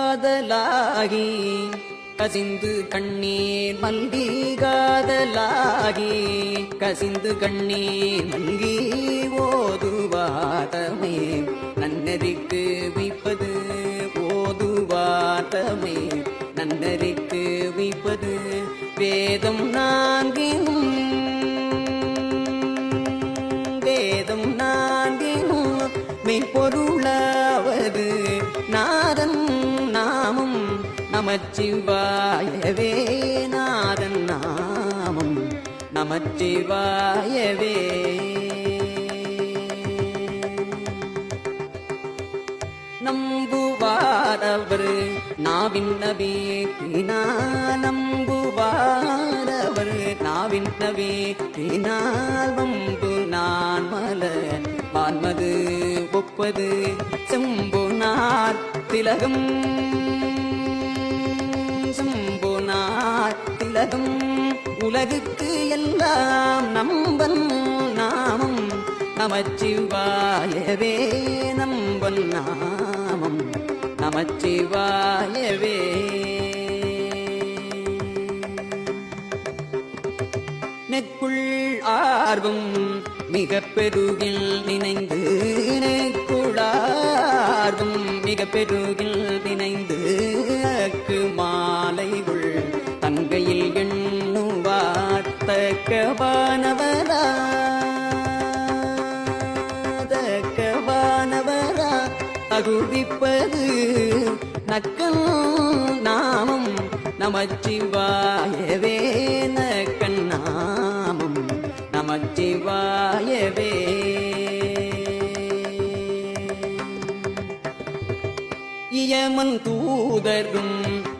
காதலாகி கசிந்து கண்ணீர் மல்கி காதலாகி கசிந்து கண்ணீர் மல்கி ஓதுவாதமே. நன்னறிக்கு வைப்பது ஓதுவாதமே. நன்னறிக்கு வைப்பது வேதம் நான்கினும் வேதம் நான்கினும் மெய்பொருளாவது நாத நமச்சிவாயவே நாதன் நாமம் நமச்சிவாயவே. நம்புவாரவர் நாவின் நபீனா நம்புவாரவர் நாவின் நபீனால் வம்பு நான் மலர் வான்மது ஒப்பது செம்பு நார் திலகம் செம்புனார் உலகுக்கு எல்லாம் நம்பன் நாமம். நமச்சிவாயவே நம்பன் நாமம். நமச்சிவாயவே. நெக்குள் ஆர்வம் மிக பெருகில் நினைந்து நெக்குளார்வம் மிக பெருகில் நினைந்து மாலை உள் தங்கையில் எண்ணும் வாத்தக்கவானவரா தக்கவானவரா அகுதிப்பது நக்கம் நாமம் நமச்சிவாயவே நக்கண்ணாமம் நமச்சிவாயவே. இயமன் தூதரும்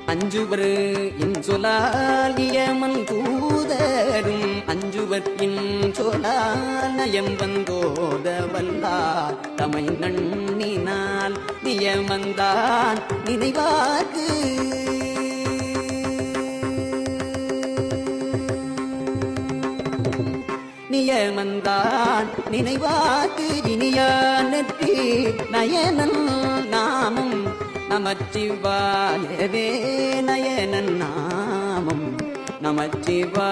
அஞ்சுவர் என் சொலால் இயமன் தூதரும் அஞ்சுவர் என் சொலால் நயம் வந்தோத வல்லார் தமை நண்ணினால் நியமந்தான் நினைவாக்கு. நியமந்தான் நினைவாக்கு. இனியானற்றி நயனன் நமச்சிவாயவே நயனன் நாமம். நமச்சிவாயவே.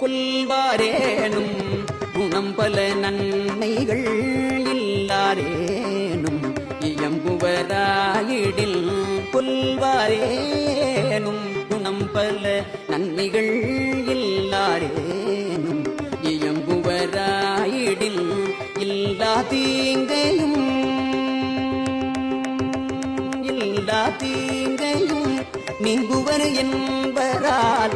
கொல்வாரேனும் குணம் பல நன்மைகள் இல்லாரேனும் இயம்புவராயிடில் கொல்வாரேனும் குணம் பல நன்மைகள் தீங்கையும் நீங்குவர் என்பரால்